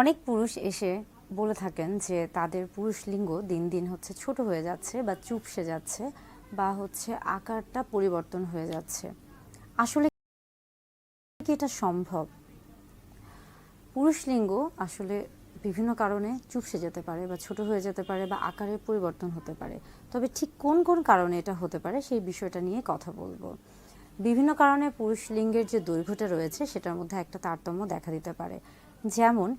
অনেক পুরুষ এসে বলে থাকেন যে তাদের পুরুষ লিঙ্গ দিন দিন হচ্ছে ছোট হয়ে যাচ্ছে বা চুপসে যাচ্ছে বা হচ্ছে আকারটা পরিবর্তন হয়ে যাচ্ছে। আসলে কি এটা সম্ভব? পুরুষ লিঙ্গ আসলে বিভিন্ন কারণে চুপসে যেতে পারে বা ছোট হয়ে যেতে পারে বা আকারে পরিবর্তন হতে পারে। তবে ঠিক কোন কোন কারণে এটা হতে পারে সেই বিষয়টা নিয়ে কথা বলব। বিভিন্ন কারণে পুরুষ লিঙ্গের যে দৈর্ঘ্যটা রয়েছে সেটার মধ্যে একটা তারতম্য দেখা দিতে পারে। যেমন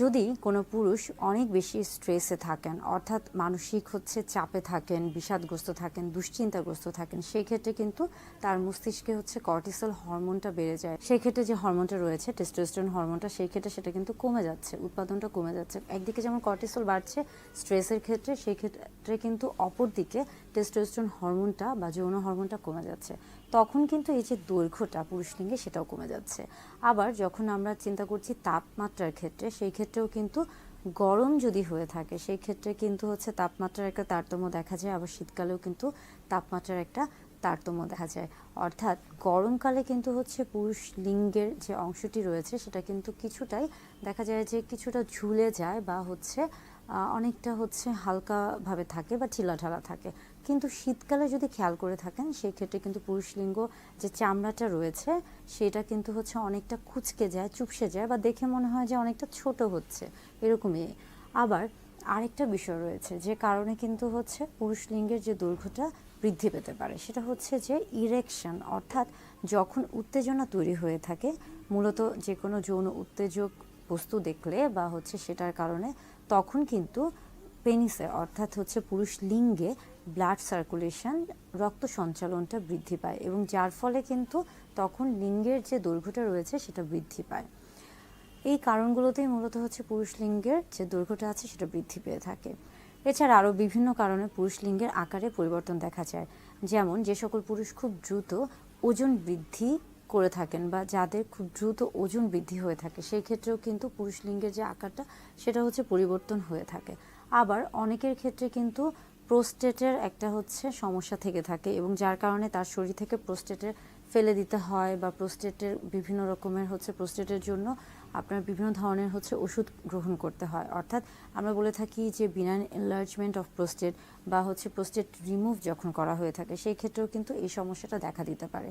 যদি কোনো পুরুষ অনেক বেশি স্ট্রেসে থাকেন, অর্থাৎ মানসিক হচ্ছে চাপে থাকেন, বিষাদগ্রস্ত থাকেন, দুশ্চিন্তাগ্রস্ত থাকেন সেই ক্ষেত্রে কিন্তু তার মস্তিষ্কে হচ্ছে কর্টিসল হরমোনটা বেড়ে যায়। সেই ক্ষেত্রে যে হরমোনটা রয়েছে টেস্টোস্টেরন হরমোনটা সেই ক্ষেত্রে সেটা কিন্তু কমে যাচ্ছে, উৎপাদনটা কমে যাচ্ছে। একদিকে যেমন কর্টিসল বাড়ছে স্ট্রেসের ক্ষেত্রে সেই ক্ষেত্রে কিন্তু অপরদিকে টেস্টোস্টেরন হরমোনটা বা যৌন হরমোনটা কমে যাচ্ছে। তখন কিন্তু এই যে দৈর্ঘ্যটা পুরুষ লিঙ্গে সেটাও কমে যাচ্ছে। আবার যখন আমরা চিন্তা করছি তাপমাত্রার ক্ষেত্রে, সেই ক্ষেত্রেও কিন্তু গরম যদি হয়ে থাকে, সেই ক্ষেত্রে কিন্তু হচ্ছে তাপমাত্রার একটা তারতম্য দেখা যায়, আবার শীতকালেও কিন্তু তাপমাত্রার একটা তারতম্য দেখা যায়। অর্থাৎ গরমকালে কিন্তু হচ্ছে পুরুষ লিঙ্গের যে অংশটি রয়েছে, সেটা কিন্তু কিছুটাই দেখা যায় যে কিছুটা ঝুলে যায় বা হচ্ছে অনেকটা হচ্ছে হালকাভাবে থাকে বা ঢিলাঢালা থাকে। কিন্তু শীতকালে যদি খেয়াল করে থাকেন সেই ক্ষেত্রে কিন্তু পুরুষ লিঙ্গ যে চামড়াটা রয়েছে, সেটা কিন্তু হচ্ছে অনেকটা কুচকে যায়, চুপসে যায় বা দেখে মনে হয় যে অনেকটা ছোট হচ্ছে, এরকমই। আবার আরেকটা বিষয় রয়েছে, যে কারণে কিন্তু হচ্ছে পুরুষ লিঙ্গের যে দৈর্ঘ্যটা বৃদ্ধি পেতে পারে, সেটা হচ্ছে যে ইরেকশন অর্থাৎ যখন উত্তেজনা তৈরি হয়ে থাকে, মূলত যে কোনো যৌন উত্তেজক বস্তু দেখলে বা হচ্ছে সেটার কারণে তখন কিন্তু পেনিসে, অর্থাৎ হচ্ছে পুরুষ লিঙ্গে ব্লাড সার্কুলেশন রক্ত সঞ্চালনটা বৃদ্ধি পায় এবং যার ফলে কিন্তু তখন লিঙ্গের যে দৈর্ঘ্যটা রয়েছে সেটা বৃদ্ধি পায়। এই কারণগুলোতেই মূলত হচ্ছে পুরুষ লিঙ্গের যে দৈর্ঘ্যটা আছে সেটা বৃদ্ধি পেয়ে থাকে। এছাড়া আরও বিভিন্ন কারণে পুরুষ লিঙ্গের আকারে পরিবর্তন দেখা যায়। যেমন, যে সকল পুরুষ খুব দ্রুত ওজন বৃদ্ধি করে থাকেন বা যাদের খুব দ্রুত ওজন বৃদ্ধি হয়ে থাকে, সেই ক্ষেত্রেও কিন্তু পুরুষ লিঙ্গের যে আকারটা, সেটা হচ্ছে পরিবর্তন হয়ে থাকে। আবার অনেকের ক্ষেত্রে কিন্তু প্রোস্টেটের একটা হচ্ছে সমস্যা থেকে থাকে এবং যার কারণে তার শরীর থেকে প্রোস্টেটের ফেলে দিতে হয় বা প্রোস্টেটের বিভিন্ন রকমের হচ্ছে প্রোস্টেটের জন্য আপনার বিভিন্ন ধরনের হচ্ছে ওষুধ গ্রহণ করতে হয়। অর্থাৎ আমরা বলে থাকি যে বিনাইন এনলার্জমেন্ট অফ প্রোস্টেট বা হচ্ছে প্রোস্টেট রিমুভ যখন করা হয়ে থাকে, সেই ক্ষেত্রেও কিন্তু এই সমস্যাটা দেখা দিতে পারে।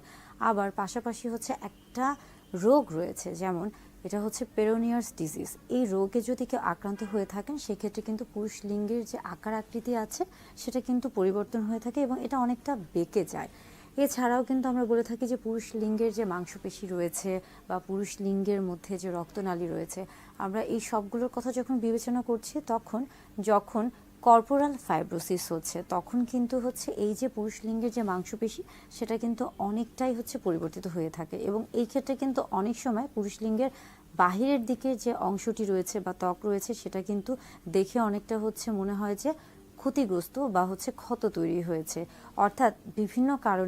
আবার পাশাপাশি হচ্ছে একটা রোগ রয়েছে, যেমন এটা হচ্ছে পেরোনিয়ার্স ডিজিজ এই রোগে যদি কেউ আক্রান্ত হয়ে থাকেন, সেক্ষেত্রে কিন্তু পুরুষ লিঙ্গের যে আকার আকৃতি আছে, সেটা কিন্তু পরিবর্তন হয়ে থাকে এবং এটা অনেকটা বেঁকে যায়। এছাড়াও কিন্তু আমরা বলে থাকি যে পুরুষ লিঙ্গের যে মাংসপেশি রয়েছে বা পুরুষ লিঙ্গের মধ্যে যে রক্তনালী রয়েছে, আমরা এই সবগুলোর কথা যখন বিবেচনা করছি, তখন যখন কর্পোরাল ফাইব্রোসিস হচ্ছে, তখন কিন্তু হচ্ছে এই যে পুরুষ লিঙ্গের যে মাংসপেশি, সেটা কিন্তু অনেকটাই হচ্ছে পরিবর্তিত হয়ে থাকে। এবং এই ক্ষেত্রে কিন্তু অনেক সময় পুরুষ লিঙ্গের বাহিরের দিকে যে অংশটি রয়েছে বা ত্বক রয়েছে, সেটা কিন্তু দেখে অনেকটা হচ্ছে মনে হয় যে ক্ষতিগ্রস্ত বা হচ্ছে ক্ষত তৈরি হয়েছে। অর্থাৎ বিভিন্ন কারণে